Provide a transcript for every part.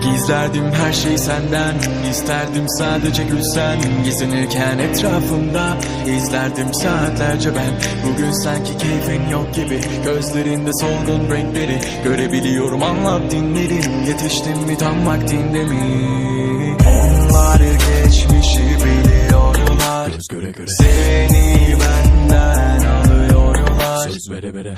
Beklerdim her şey senden. İsterdim sadece gülsen Gezinirken etrafımda. İzlerdim saatlerce ben. Bugün sanki keyfin yok gibi. Gözlerinde solgun renkleri Görebiliyorum. Anlat dinlerim Yetiştim mi tam vaktinde mi? Onlar geçmişi biliyorlar. Göz göre göre. Seni benden alıyorlar. Söz vere vere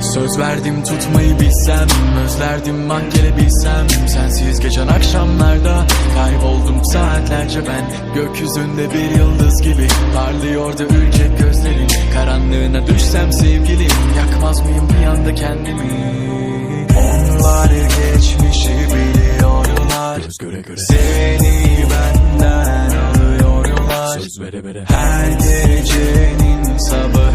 Söz verdim tutmayı bilsem Özlerdim mahkelebilsem Sensiz geçen akşamlarda Kayboldum saatlerce ben. Gökyüzünde bir yıldız gibi Parlıyordu ürkek gözlerin. Karanlığına düşsem sevgilim Yakmaz mıyım bir anda kendimi? Onlar geçmişi biliyorlar. Göz göre göre. Seni benden alıyorlar. Söz vere vere. Her gecenin sabahı